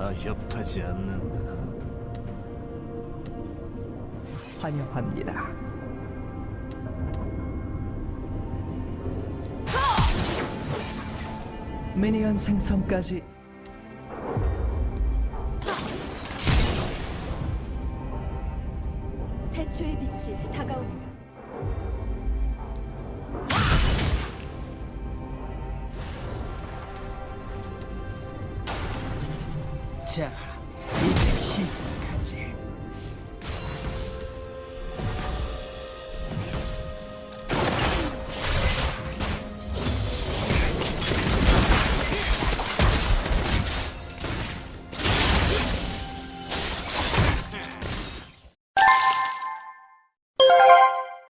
타협하지 않는다. 환영합니다. 미니언 생성까지 태초의 빛이 다가옵니다. 剑，你得细走。